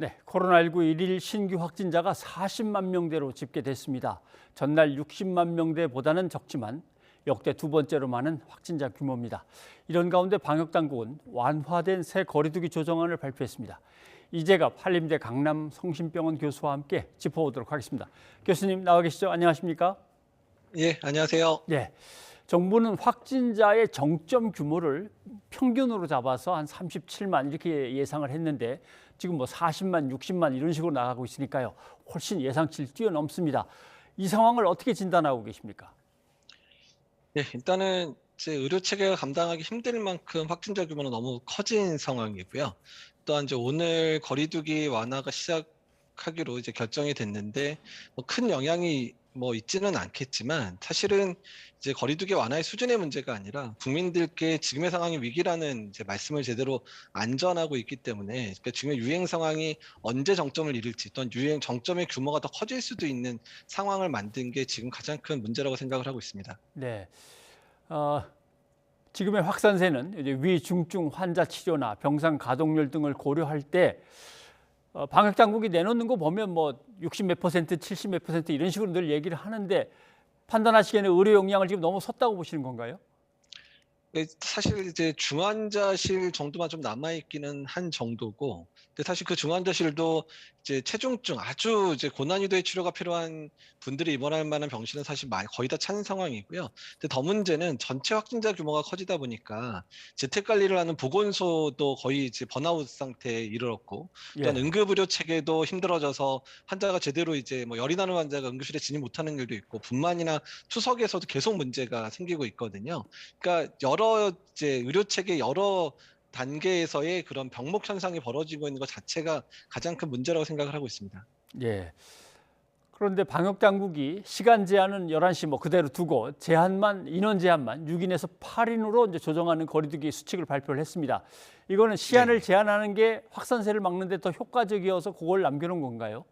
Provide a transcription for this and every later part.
네, 코로나19 일일 신규 확진자가 40만 명대로 집계됐습니다. 전날 60만 명대보다는 적지만 역대 두 번째로 많은 확진자 규모입니다. 이런 가운데 방역 당국은 완화된 새 거리두기 조정안을 발표했습니다. 이재갑 한림대 강남 성심병원 교수와 함께 짚어보도록 하겠습니다. 교수님 나와 계시죠? 안녕하십니까? 예, 안녕하세요. 네. 정부는 확진자의 정점 규모를 평균으로 잡아서 한 37만 이렇게 예상을 했는데 지금 뭐 40만, 60만 이런 식으로 나가고 있으니까요. 훨씬 예상치를 뛰어넘습니다. 이 상황을 어떻게 진단하고 계십니까? 예, 일단은 이제 의료 체계가 감당하기 힘들 만큼 확진자 규모는 너무 커진 상황이고요. 또한 이제 오늘 거리두기 완화가 시작 하기로 이제 결정이 됐는데 뭐 큰 영향이 뭐 있지는 않겠지만 사실은 이제 거리두기 완화의 수준의 문제가 아니라 국민들께 지금의 상황이 위기라는 이제 말씀을 제대로 안 전하고 있기 때문에 그러니까 지금의 유행 상황이 언제 정점을 이룰지 또는 유행 정점의 규모가 더 커질 수도 있는 상황을 만든 게 지금 가장 큰 문제라고 생각을 하고 있습니다. 네. 어, 지금의 확산세는 이제 위중증 환자 치료나 병상 가동률 등을 고려할 때 어, 방역 당국이 내놓는 거 보면 뭐 60 몇 퍼센트, 70 몇 퍼센트 이런 식으로 늘 얘기를 하는데 판단하시기에는 의료 역량을 지금 너무 섰다고 보시는 건가요? 네, 사실 이제 중환자실 정도만 좀 남아 있기는 한 정도고, 근데 사실 그 중환자실도 이제 체중증 아주 이제 고난이도의 치료가 필요한 분들이 입원할 만한 병실은 사실 많이 거의 다찬 상황이고요. 근데 더 문제는 전체 확진자 규모가 커지다 보니까 재택 관리를 하는 보건소도 거의 이제 번아웃 상태에 이르렀고, 또한 예. 응급의료 체계도 힘들어져서 환자가 제대로 이제 뭐 열이 나는 환자가 응급실에 진입 못하는 일도 있고, 분만이나 투석에서도 계속 문제가 생기고 있거든요. 그러니까 여러 이제 의료 체계 여러 단계에서의 그런 병목 현상이 벌어지고 있는 것 자체가 가장 큰 문제라고 생각을 하고 있습니다. 예. 그런데 방역 당국이 시간 제한은 11시 뭐 그대로 두고 제한만 인원 제한만 6인에서 8인으로 이제 조정하는 거리두기 수칙을 발표를 했습니다. 이거는 시한을 네. 제한하는 게 확산세를 막는 데 더 효과적이어서 그걸 남겨 놓은 건가요?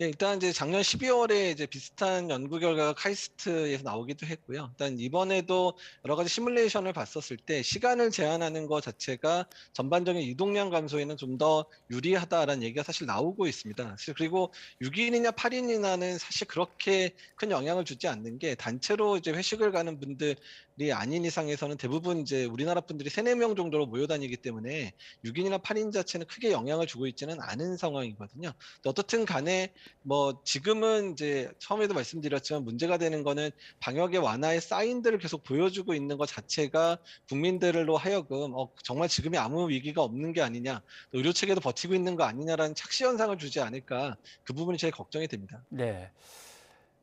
네, 일단 이제 작년 12월에 이제 비슷한 연구 결과가 카이스트에서 나오기도 했고요. 일단 이번에도 여러 가지 시뮬레이션을 봤었을 때 시간을 제한하는 것 자체가 전반적인 이동량 감소에는 좀 더 유리하다라는 얘기가 사실 나오고 있습니다. 그리고 6인이냐 8인이냐는 사실 그렇게 큰 영향을 주지 않는 게 단체로 이제 회식을 가는 분들 이 아닌 이상에서는 대부분 이제 우리나라 분들이 3, 4명 정도로 모여 다니기 때문에 6인이나 8인 자체는 크게 영향을 주고 있지는 않은 상황이거든요. 어떻든 간에 뭐 지금은 이제 처음에도 말씀드렸지만 문제가 되는 거는 방역의 완화의 사인들을 계속 보여주고 있는 것 자체가 국민들로 하여금 어, 정말 지금이 아무 위기가 없는 게 아니냐 또 의료 체계도 버티고 있는 거 아니냐라는 착시 현상을 주지 않을까 그 부분이 제일 걱정이 됩니다. 네.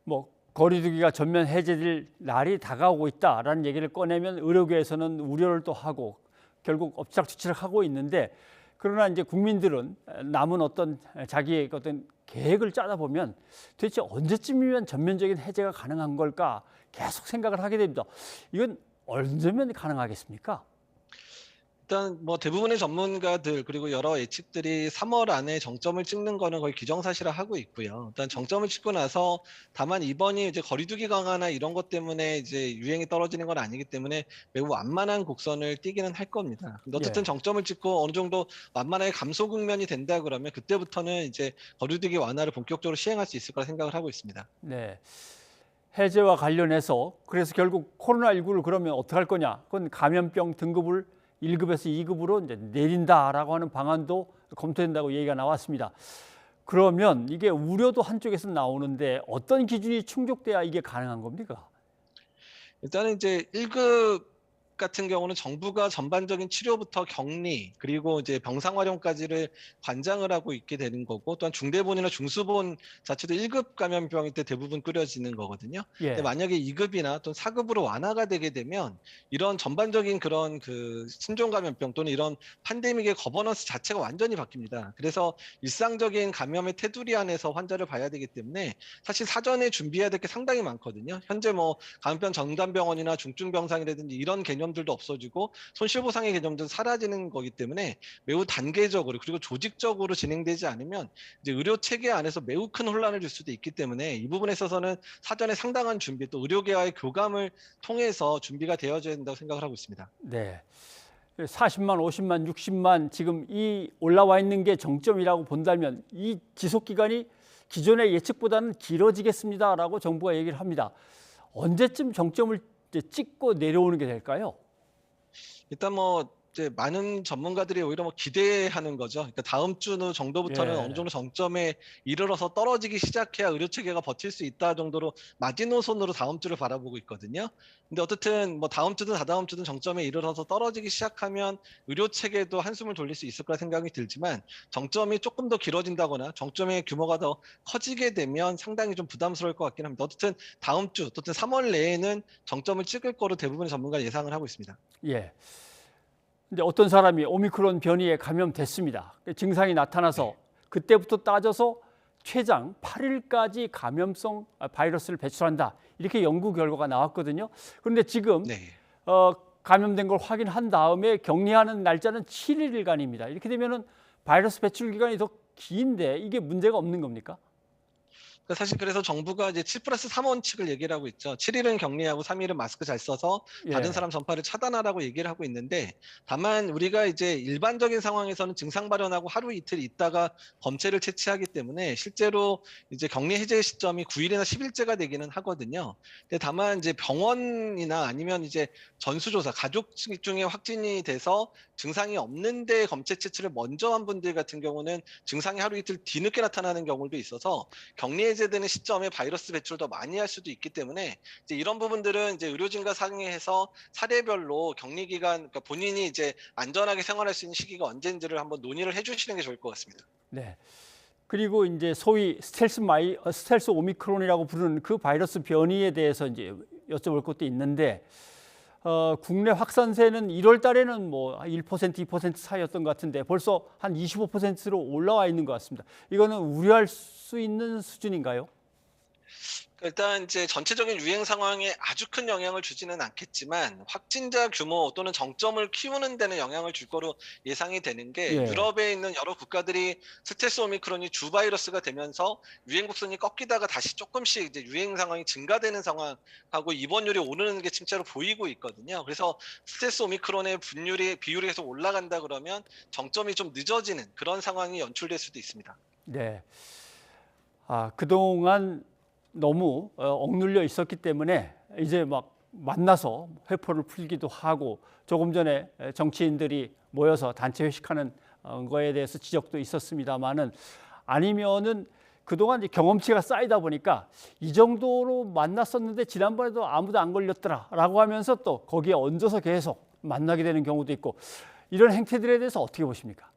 뭐 거리두기가 전면 해제될 날이 다가오고 있다라는 얘기를 꺼내면 의료계에서는 우려를 또 하고 결국 엎치락뒤치락 하고 있는데 그러나 이제 국민들은 남은 어떤 자기의 어떤 계획을 짜다 보면 도대체 언제쯤이면 전면적인 해제가 가능한 걸까 계속 생각을 하게 됩니다. 이건 언제면 가능하겠습니까? 일단 뭐 대부분의 전문가들 그리고 여러 예측들이 3월 안에 정점을 찍는 거는 거의 기정사실화 하고 있고요. 일단 정점을 찍고 나서 다만 이번이 이제 거리두기 강화나 이런 것 때문에 이제 유행이 떨어지는 건 아니기 때문에 매우 완만한 곡선을 띄기는 할 겁니다. 근데 어쨌든 예. 정점을 찍고 어느 정도 완만하게 감소 국면이 된다 그러면 그때부터는 이제 거리두기 완화를 본격적으로 시행할 수 있을 거라 생각을 하고 있습니다. 네. 해제와 관련해서 그래서 결국 코로나19를 그러면 어떻게 할 거냐? 그건 감염병 등급을 1급에서 2급으로 이제 내린다라고 하는 방안도 검토된다고 얘기가 나왔습니다. 그러면 이게 우려도 한쪽에서 나오는데 어떤 기준이 충족돼야 이게 가능한 겁니까? 일단은 이제 1급 같은 경우는 정부가 전반적인 치료부터 격리 그리고 이제 병상 활용까지를 관장을 하고 있게 되는 거고 또한 중대본이나 중수본 자체도 1급 감염병일 때 대부분 꾸려지는 거거든요. 예. 근데 만약에 2급이나 또는 4급으로 완화가 되게 되면 이런 전반적인 그런 그 신종 감염병 또는 이런 팬데믹의 거버넌스 자체가 완전히 바뀝니다. 그래서 일상적인 감염의 테두리 안에서 환자를 봐야 되기 때문에 사실 사전에 준비해야 될 게 상당히 많거든요. 현재 뭐 감염병 전담병원이나 중증병상이라든지 이런 개념 들도 없어지고 손실보상의 개념도 사라지는 거기 때문에 매우 단계적으로 그리고 조직적으로 진행되지 않으면 이제 의료 체계 안에서 매우 큰 혼란을 줄 수도 있기 때문에 이 부분에 있어서는 사전에 상당한 준비 또 의료계와의 교감을 통해서 준비가 되어져야 된다고 생각을 하고 있습니다. 네. 40만, 50만, 60만 지금 이 올라와 있는 게 정점이라고 본다면 이 지속 기간이 기존의 예측보다는 길어지겠습니다라고 정부가 얘기를 합니다. 언제쯤 정점을 찍고 내려오는 게 될까요? 일단 뭐 이제 많은 전문가들이 오히려 뭐 기대하는 거죠. 그러니까 다음 주 정도부터는 예. 어느 정도 정점에 이르러서 떨어지기 시작해야 의료 체계가 버틸 수 있다 정도로 마지노선으로 다음 주를 바라보고 있거든요. 근데 어쨌든 뭐 다음 주든 다다음 주든 정점에 이르러서 떨어지기 시작하면 의료 체계도 한숨을 돌릴 수 있을 거라 생각이 들지만 정점이 조금 더 길어진다거나 정점의 규모가 더 커지게 되면 상당히 좀 부담스러울 것 같긴 합니다. 어쨌든 다음 주, 어쨌든 3월 내에는 정점을 찍을 거로 대부분의 전문가 예상을 하고 있습니다. 예. 근데 어떤 사람이 오미크론 변이에 감염됐습니다. 증상이 나타나서 그때부터 따져서 최장 8일까지 감염성 바이러스를 배출한다. 이렇게 연구 결과가 나왔거든요. 그런데 지금 네. 어, 감염된 걸 확인한 다음에 격리하는 날짜는 7일간입니다. 이렇게 되면은 바이러스 배출 기간이 더 긴데 이게 문제가 없는 겁니까? 그러니까 사실 그래서 정부가 이제 7 플러스 3 원칙을 얘기를 하고 있죠. 7일은 격리하고 3일은 마스크 잘 써서 다른 예. 사람 전파를 차단하라고 얘기를 하고 있는데 다만 우리가 이제 일반적인 상황에서는 증상 발현하고 하루 이틀 있다가 검체를 채취하기 때문에 실제로 이제 격리 해제 시점이 9일이나 10일째가 되기는 하거든요. 근데 다만 이제 병원이나 아니면 이제 전수조사 가족 중에 확진이 돼서 증상이 없는데 검체 채취를 먼저 한 분들 같은 경우는 증상이 하루 이틀 뒤늦게 나타나는 경우도 있어서 격리 해제되는 시점에 바이러스 배출을 더 많이 할 수도 있기 때문에 이제 이런 부분들은 이제 의료진과 상의해서 사례별로 격리 기간 그러니까 본인이 이제 안전하게 생활할 수 있는 시기가 언제인지를 한번 논의를 해주시는 게 좋을 것 같습니다. 네. 그리고 이제 소위 스텔스 마이 어, 스텔스 오미크론이라고 부르는 그 바이러스 변이에 대해서 이제 여쭤볼 것도 있는데 어, 국내 확산세는 1월 달에는 뭐 1% 2% 사이였던 것 같은데 벌써 한 25%로 올라와 있는 것 같습니다. 이거는 우려할 수 있는 수준인가요? 일단 이제 전체적인 유행 상황에 아주 큰 영향을 주지는 않겠지만 확진자 규모 또는 정점을 키우는 데는 영향을 줄 거로 예상이 되는 게 예. 유럽에 있는 여러 국가들이 스텔스 오미크론이 주 바이러스가 되면서 유행 곡선이 꺾이다가 다시 조금씩 이제 유행 상황이 증가되는 상황하고 입원율이 오르는 게 진짜로 보이고 있거든요. 그래서 스텔스 오미크론의 분율이 비율이 계속 올라간다 그러면 정점이 좀 늦어지는 그런 상황이 연출될 수도 있습니다. 네. 아, 그동안 너무 어, 억눌려 있었기 때문에 이제 막 만나서 회포를 풀기도 하고 조금 전에 정치인들이 모여서 단체 회식하는 어, 거에 대해서 지적도 있었습니다만은 아니면은 그동안 이제 경험치가 쌓이다 보니까 이 정도로 만났었는데 지난번에도 아무도 안 걸렸더라라고 하면서 또 거기에 얹어서 계속 만나게 되는 경우도 있고 이런 행태들에 대해서 어떻게 보십니까?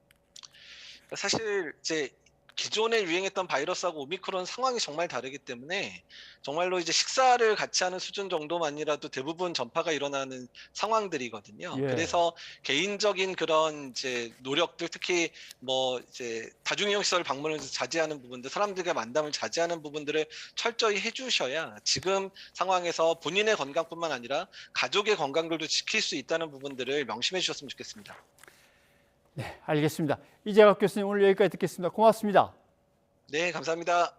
사실 이제 기존에 유행했던 바이러스하고 오미크론 상황이 정말 다르기 때문에 정말로 이제 식사를 같이 하는 수준 정도만이라도 대부분 전파가 일어나는 상황들이거든요. 예. 그래서 개인적인 그런 이제 노력들 특히 뭐 이제 다중이용 시설 방문을 자제하는 부분들, 사람들과 만남을 자제하는 부분들을 철저히 해주셔야 지금 상황에서 본인의 건강뿐만 아니라 가족의 건강들도 지킬 수 있다는 부분들을 명심해 주셨으면 좋겠습니다. 네, 알겠습니다. 이재학 교수님 오늘 여기까지 듣겠습니다. 고맙습니다. 네, 감사합니다.